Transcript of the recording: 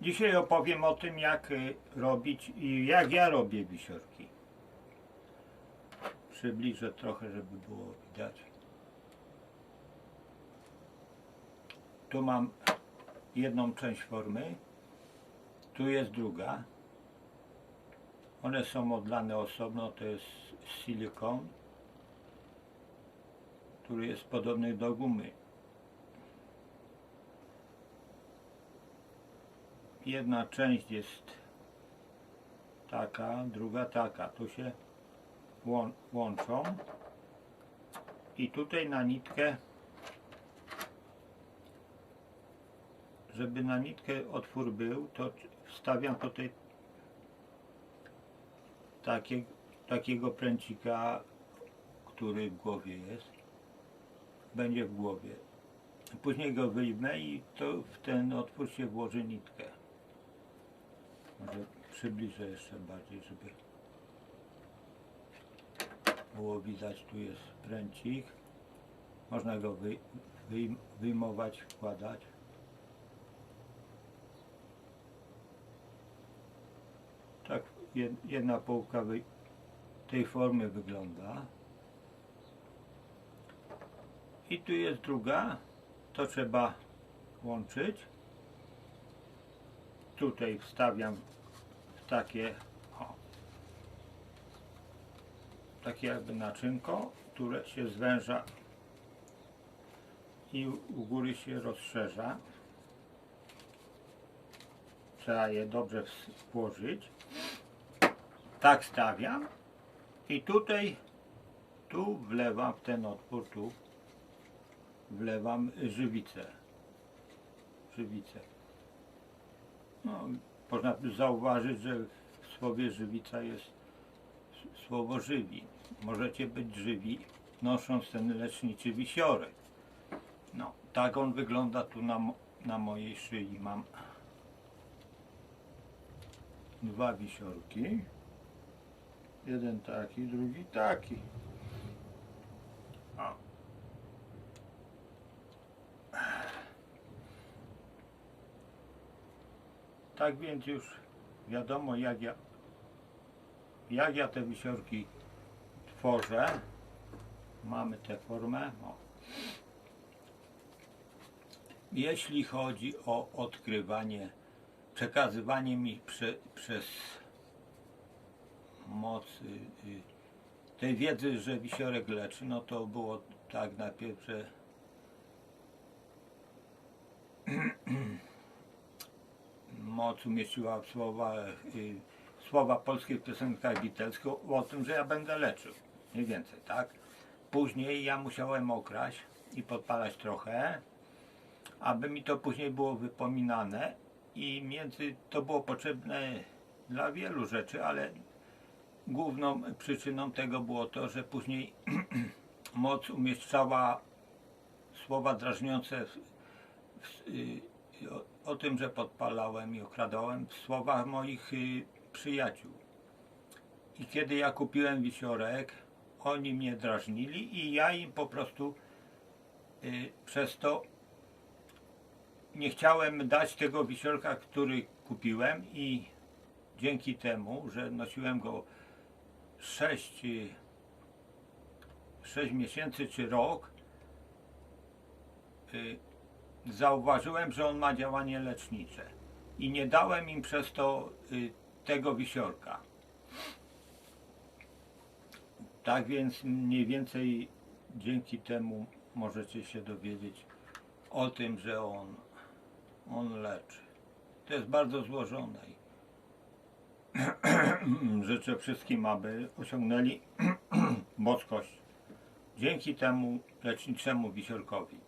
Dzisiaj opowiem o tym, jak y, robić i jak ja robię wisiorki. Przybliżę trochę, żeby było widać. Tu mam jedną część formy, tu jest druga. One są odlane osobno, to jest silikon, który jest podobny do gumy. Jedna część jest taka, druga taka. Tu się łą- łączą. I tutaj na nitkę, żeby na nitkę otwór był, to wstawiam tutaj takie, takiego pręcika, który w głowie jest. Będzie w głowie. Później go wyjmę i to w ten otwór się włoży nitkę. Może przybliżę jeszcze bardziej, żeby było widać. Tu jest pręcik. Można go wy, wyjm- wyjmować, wkładać. Tak jed- jedna połówka tej formy wygląda. I tu jest druga. To trzeba łączyć tutaj wstawiam takie o, takie jakby naczynko, które się zwęża i u góry się rozszerza. Trzeba je dobrze włożyć. Tak stawiam i tutaj tu wlewam w ten otwór, tu wlewam żywicę. Żywicę. No, można by zauważyć, że w słowie żywica jest słowo żywi. Możecie być żywi, nosząc ten leczniczy wisiorek. No, tak on wygląda tu na, na mojej szyi. Mam dwa wisiorki. Jeden taki, drugi taki. Tak więc już wiadomo jak ja, jak ja te wisiorki tworzę. Mamy tę formę. O. Jeśli chodzi o odkrywanie, przekazywanie mi prze, przez moc y, y, tej wiedzy, że wisiorek leczy, no to było tak najpierw, że moc umieściła w słowa, słowa polskie w piosenkach Beatlesku o tym, że ja będę leczył. Mniej więcej, tak? Później ja musiałem okraść i podpalać trochę, aby mi to później było wypominane i między to było potrzebne dla wielu rzeczy, ale główną przyczyną tego było to, że później moc umieszczała słowa drażniące w, w, y, o, tym, że podpalałem i okradałem w słowach moich y, przyjaciół. I kiedy ja kupiłem wisiorek, oni mnie drażnili i ja im po prostu y, przez to nie chciałem dać tego wisiorka, który kupiłem i dzięki temu, że nosiłem go 6, 6 miesięcy czy rok, y, zauważyłem, że on ma działanie lecznicze i nie dałem im przez to y, tego wisiorka. Tak więc mniej więcej dzięki temu możecie się dowiedzieć o tym, że on, on leczy. To jest bardzo złożone. Życzę wszystkim, aby osiągnęli boskość dzięki temu leczniczemu wisiorkowi.